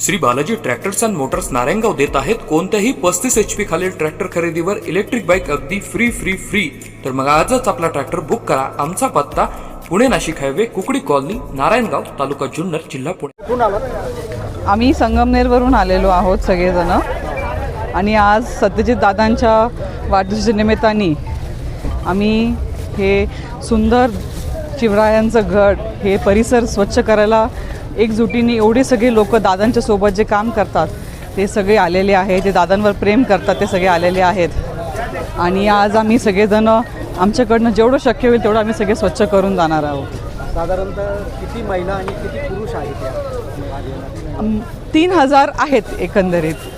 Shri Balaji tractors and motors Narayangaon देत आहेत कोणत्याही पस्तीस एच पी खालील ट्रॅक्टर खरेदीवर इलेक्ट्रिक बाईक अगदी फ्री फ्री फ्री तर मग आजच आपला ट्रॅक्टर बुक करा. आमचा पत्ता पुणे नाशिक हायवे कुकडी कॉलनी नारायणगाव तालुका जुन्नर जिल्हा पुणे. आम्ही संगमनेरवरून आलेलो आहोत सगळेजण. आणि आज सत्यजित दादांच्या वाढदिवसाच्या निमित्ताने आम्ही हे सुंदर शिवरायांचं गड हे परिसर स्वच्छ करायला एकजुटीने एवढे सगळे लोक दादांच्या सोबत जे काम करतात ते सगळे आलेले आहेत जे दादांवर प्रेम करतात ते सगळे आलेले आहेत. आणि आज आम्ही सगळेजण आमच्याकडनं जेवढं शक्य होईल तेवढं आम्ही सगळे स्वच्छ करून जाणार आहोत. साधारणतः किती महिला आणि किती पुरुष आहेत तीन हजार आहेत एकंदरीत.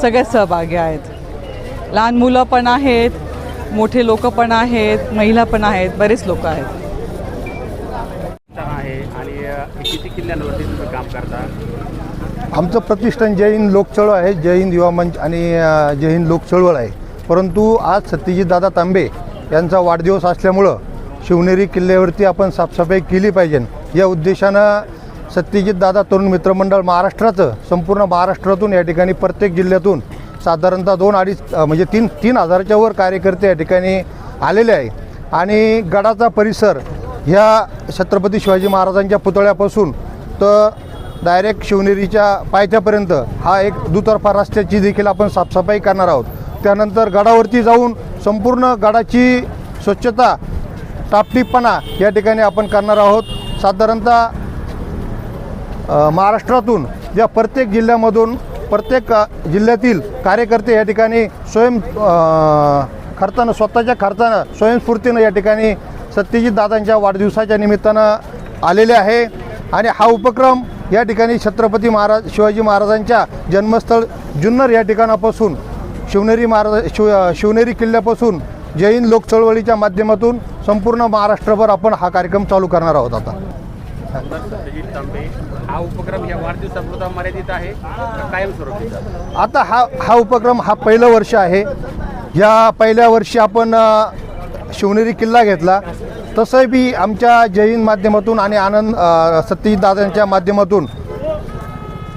सगळेच सहभागी आहेत. लहान मुलं पण आहेत मोठे लोक पण आहेत महिला पण आहेत बरेच लोक आहेत आहे आणि अ, किती किल्ल्यांवरती तुम्ही काम करता? आमचं प्रतिष्ठान जय हिंद लोक चळवळ आहे जय हिंद युवा मंच आणि जय हिंद लोक चळवळ आहे. परंतु आज सत्यजित दादा तांबे यांचा वाढदिवस असल्यामुळं शिवनेरी किल्ल्यावरती आपण साफसफाई केली पाहिजे. या उद्देशानं सत्यजित दादा तरुण मित्रमंडळ महाराष्ट्राचं संपूर्ण महाराष्ट्रातून या ठिकाणी प्रत्येक जिल्ह्यातून साधारणतः दोन अडीच म्हणजे तीन तीन हजाराच्या वर कार्यकर्ते या ठिकाणी आलेले आहे आणि गडाचा परिसर ह्या छत्रपती शिवाजी महाराजांच्या पुतळ्यापासून तर डायरेक्ट शिवनेरीच्या पायथ्यापर्यंत हा एक दुतर्फा रस्त्याची देखील आपण साफसफाई करणार आहोत. त्यानंतर गडावरती जाऊन संपूर्ण गडाची स्वच्छता टापटीपणा या ठिकाणी आपण करणार आहोत. साधारणतः महाराष्ट्रातून या प्रत्येक जिल्ह्यामधून प्रत्येक जिल्ह्यातील कार्यकर्ते या ठिकाणी स्वयं खर्चानं स्वतःच्या खर्चानं स्वयंस्फूर्तीनं या ठिकाणी सत्यजित दादांच्या वाढदिवसाच्या निमित्तानं आलेले आहे. आणि हा उपक्रम या ठिकाणी छत्रपती महाराज शिवाजी महाराजांच्या जन्मस्थळ जुन्नर या ठिकाणापासून शिवनेरी महाराज शिव शिवनेरी किल्ल्यापासून हिंद लोक चळवळीच्या माध्यमातून संपूर्ण महाराष्ट्रभर आपण हा कार्यक्रम चालू करणार आहोत आता. हा उपक्रम या वाढदिवसापुरता मर्यादित आहे का कायमस्वरूपीचा आता हा हा उपक्रम हा पहिलं वर्ष आहे. या पहिल्या वर्षी आपण शिवनेरी किल्ला घेतला. तसंही आमच्या जैन माध्यमातून आणि आनंद अ, सत्यजित दादांच्या माध्यमातून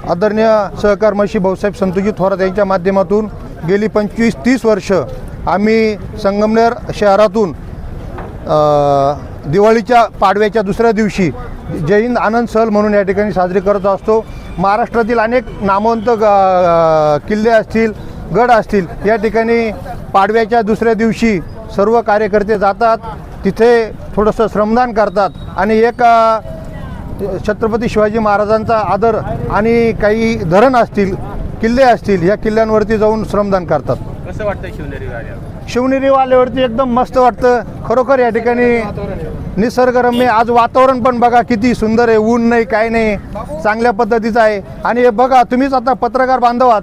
आदरणीय सहकर्मशी भाऊसाहेब संतोजी थोरात यांच्या माध्यमातून गेली पंचवीस तीस वर्ष आम्ही संगमनेर शहरातून दिवाळीच्या पाडव्याच्या दुसऱ्या दिवशी जैन आनंद सहल म्हणून या ठिकाणी साजरी करत असतो. महाराष्ट्रातील अनेक नामवंत ग- किल्ले असतील गड असतील या ठिकाणी पाडव्याच्या दुसऱ्या दिवशी सर्व कार्यकर्ते जातात तिथे थोडंसं श्रमदान करतात. आणि एक छत्रपती शिवाजी महाराजांचा आदर आणि काही धरण असतील किल्ले असतील या किल्ल्यांवरती जाऊन श्रमदान करतात. कसं वाटतं शिवनेरी शिवनेरी वाल्यावरती एकदम मस्त वाटतं. खरोखर या ठिकाणी निसर्गरम्य आज वातावरण पण बघा किती सुंदर आहे. ऊन नाही काय नाही. चांगल्या पद्धतीचं आहे. आणि हे बघा तुम्हीच आता पत्रकार बांधव आहात.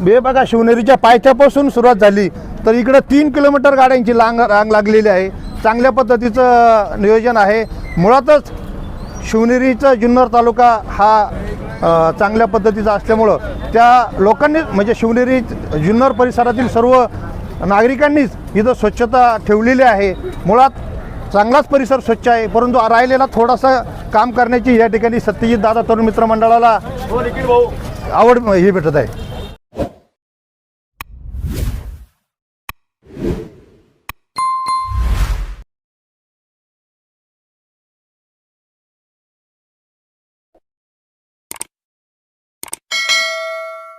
हे बघा शिवनेरीच्या पायथ्यापासून सुरुवात झाली. तर इकडं तीन किलोमीटर गाड्यांची लांग रांग लागलेली आहे. चांगल्या पद्धतीचं नियोजन आहे. मुळातच शिवनेरीचा जुन्नर तालुका हा चांगल्या पद्धतीचा असल्यामुळं त्या लोकांनी म्हणजे शिवनेरी जुन्नर परिसरातील सर्व नागरिकांनीच इथं स्वच्छता ठेवलेली आहे. मुळात चांगलाच परिसर स्वच्छ आहे. परंतु राहिलेला थोडासा काम करण्याची या ठिकाणी सत्यजित दादा तरुण मित्र मंडळाला आवड हे भेटत आहे.